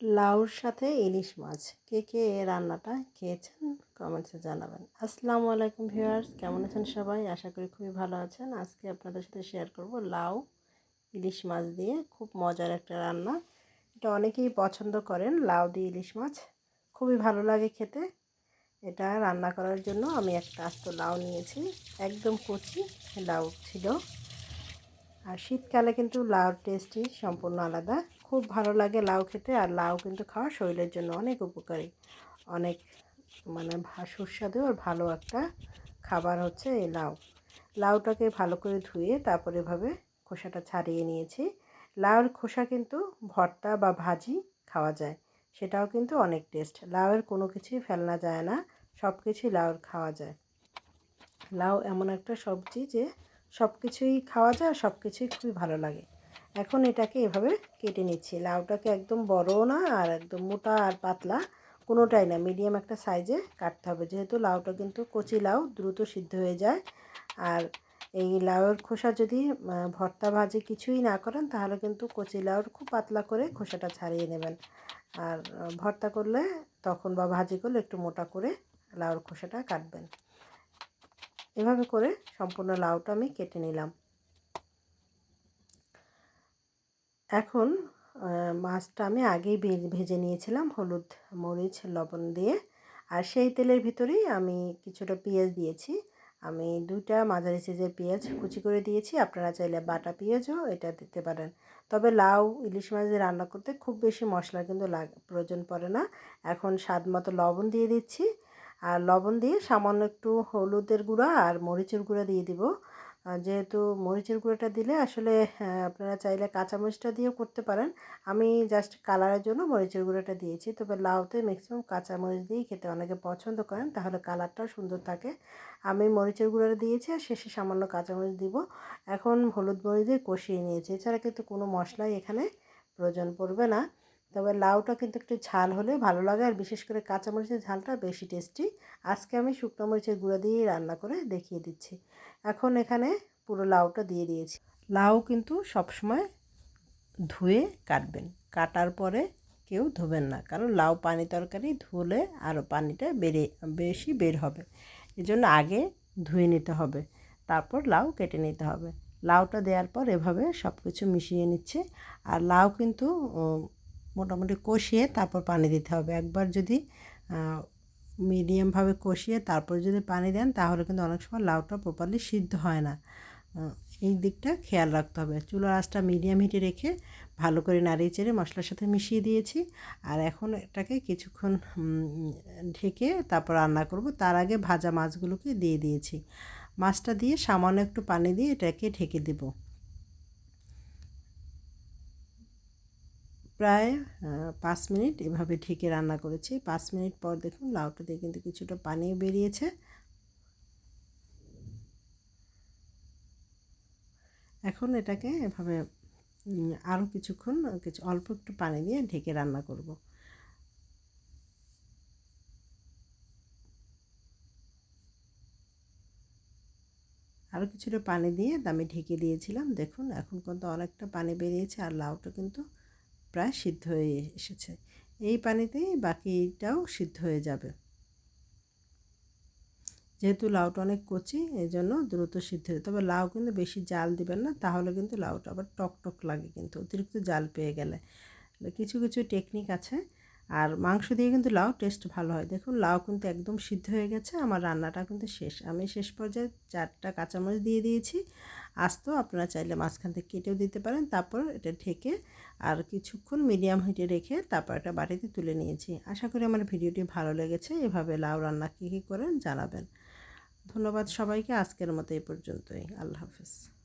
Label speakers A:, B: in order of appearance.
A: লাউর সাথে ইলিশ মাছ। কে কে এ রান্নাটা খেয়েছেন কমেন্টসে জানাবেন। আসসালামু আলাইকুম ভিউয়ার্স কেমন আছেন সবাই? আশা করি খুবই ভালো আছেন। আজকে আপনাদের সাথে শেয়ার করব লাউ, ইলিশ মাছ দিয়ে খুব মজার একটা রান্না। এটা অনেকেই পছন্দ করেন, লাউ দিয়ে ইলিশ মাছ। খুবই ভালো লাগে খেতে। এটা রান্না করার জন্য আমি একটা আস্ত লাউ নিয়েছি। একদম কচি, লাউ ছিল। আর শীতকালে কিন্তু লাউর টেস্টই সম্পূর্ণ আলাদা। খুব ভালো লাগে লাউ খেতে আর লাউ কিন্তু খাওয়া শরীরের জন্য অনেক উপকারী। অনেক মানে সুস্বাদু আর ভালো একটা খাবার হচ্ছে এই লাউ। লাউটাকে ভালো করে ধুয়ে তারপরে এভাবে খোসাটা ছাড়িয়ে নিয়েছি। লাউয়ের খোসা কিন্তু ভর্তা বা ভাজি খাওয়া যায়, সেটাও কিন্তু অনেক টেস্ট। লাউয়ের কোনো কিছুই ফেলনা যায় না সব কিছুই লাউয়ের খাওয়া যায়। লাউ এমন একটা সবজি যে সব কিছুই খাওয়া যায় সব কিছুই খুবই ভালো লাগে। এখন এটাকে এভাবে কেটে নিচ্ছি। লাউটাকে একদম বড়ও না আর একদম মোটা আর পাতলা কোনোটাই না। মিডিয়াম একটা সাইজে কাটতে হবে। যেহেতু লাউটা কিন্তু কচি লাউ, দ্রুত সিদ্ধ হয়ে যায়। আর এই লাউয়ের খোসা যদি ভর্তা ভাজি কিছুই না করেন, তাহলে কিন্তু কচি লাউর খুব পাতলা করে খোসাটা ছাড়িয়ে নেবেন। আর ভর্তা করলে তখন বা ভাজি করলে একটু মোটা করে লাউর খোসাটা কাটবেন। এভাবে করে সম্পূর্ণ লাউটা আমি কেটে নিলাম। এখন মাছটা আমি আগেই ভেজে নিয়েছিলাম, হলুদ, মরিচ, লবণ দিয়ে। আর সেই তেলের ভিতরেই আমি কিছুটা পেঁয়াজ দিয়েছি। আমি দুইটা মাঝারি সাইজের পেঁয়াজ কুচি করে দিয়েছি। আপনারা চাইলে বাটা পেঁয়াজও এটা দিতে পারেন। তবে লাউ, ইলিশ মাছ দিয়ে রান্না করতে খুব বেশি মশলা কিন্তু লাগ, প্রয়োজন পড়ে না। এখন স্বাদ মতো লবণ দিয়ে দিচ্ছি। আর লবণ দিয়ে সামান্য একটু হলুদের গুঁড়া আর মরিচের গুঁড়া দিয়ে দিব। যেহেতু মরিচের গুঁড়োটা দিলে আসলে আপনারা চাইলে কাঁচামরিচটা দিয়েও করতে পারেন। আমি জাস্ট কালারের জন্য মরিচের গুঁড়োটা দিয়েছি। তবে লাউতে ম্যাক্সিমাম কাঁচামরিচ দিয়েই খেতে অনেকে পছন্দ করেন, তাহলে কালারটাও সুন্দর থাকে। আমি মরিচের গুঁড়োটা দিয়েছি আর শেষে সামান্য কাঁচামরিচ দিব। এখন হলুদ মরিচ দিয়ে কষিয়ে নিয়েছি। এছাড়া কিন্তু কোনো মশলাই এখানে প্রয়োজন পড়বে না। তবে লাউটা কিন্তু একটু ঝাল হলে ভালো লাগে, আর বিশেষ করে কাঁচামরিচের ঝালটা বেশি টেস্টি আজকে আমি শুকনো মরিচের গুঁড়ো দিয়েই রান্না করে দেখিয়ে দিচ্ছি। এখন এখানে পুরো লাউটা দিয়ে দিয়েছি। লাউ কিন্তু সবসময় ধুয়ে কাটবেন। কাটার পরে কেউ ধোবেন না, কারণ লাউ পানি তরকারি ধুলে আরও পানিটা বেড়ে, বেশি বের হবে। এজন্য আগে ধুয়ে নিতে হবে, তারপর লাউ কেটে নিতে হবে। লাউটা দেওয়ার পর এভাবে সব কিছু মিশিয়ে নিচ্ছে। আর লাউ কিন্তু মোটামুটি কষিয়ে তারপর পানি দিতে হবে। একবার যদি মিডিয়ামভাবে কষিয়ে তারপর যদি পানি দেন তাহলে কিন্তু অনেক সময় লাউটা প্রপারলি সিদ্ধ হয় না। এই দিকটা খেয়াল রাখতে হবে। চুলার আঁচটা মিডিয়াম হিটে রেখে ভালো করে নাড়িয়ে চেড়ে মশলার সাথে মিশিয়ে দিয়েছি। আর এখন এটাকে কিছুক্ষণ ঢেকে তারপর রান্না করব। তার আগে ভাজা মাছগুলোকে দিয়ে দিয়েছি। মাছটা দিয়ে সামান্য একটু পানি দিয়ে এটাকে ঢেকে দেবো। প্রায় পাঁচ মিনিট এভাবে ঢেকে রান্না করেছি। পাঁচ মিনিট পর দেখুন লাউটা দিয়ে কিন্তু কিছুটা পানি বেরিয়েছে। এখন এটাকে এভাবে আরও কিছুক্ষণ, কিছু অল্প একটু পানি দিয়ে ঢেকে রান্না করব। আরও কিছুটা পানি দিয়ে আমি ঢেকে দিয়েছিলাম। দেখুন, এখন কিন্তু অনেকটা পানি বেরিয়েছে আর লাউটা কিন্তু প্রায় সিদ্ধ হয়ে এসেছে। এই পানিতেই বাকিটাও সিদ্ধ হয়ে যাবে। যেহেতু লাউটা অনেক কচি এই জন্য দ্রুত সিদ্ধ হয়ে তবে লাউ কিন্তু বেশি জাল দিবেন না, তাহলে কিন্তু লাউটা আবার টক টক লাগে কিন্তু, অতিরিক্ত জাল পেয়ে গেলে। কিছু কিছু টেকনিক আছে আর মাংস দিয়ে কিন্তু লাউ টেস্ট ভালো হয়। দেখুন, লাউ কিন্তু একদম সিদ্ধ হয়ে গেছে, আমার রান্নাটা কিন্তু শেষ। আমি শেষ পর্যায়ে চারটা কাঁচামরিচ দিয়ে দিয়েছি। আস্ত আপনারা চাইলে মাঝখান থেকে কেটেও দিতে পারেন, তারপর এটা ঢেকে আর কিছুক্ষণ মিডিয়াম হিটে রেখে তারপর এটা বাটিতে তুলে নিয়েছি। আশা করি আমার ভিডিওটি ভালো লেগেছে। এভাবে লাউ রান্না কী কী করেন জানাবেন। ধন্যবাদ সবাইকে, আজকের মতো এই পর্যন্তই। আল্লাহ হাফিজ।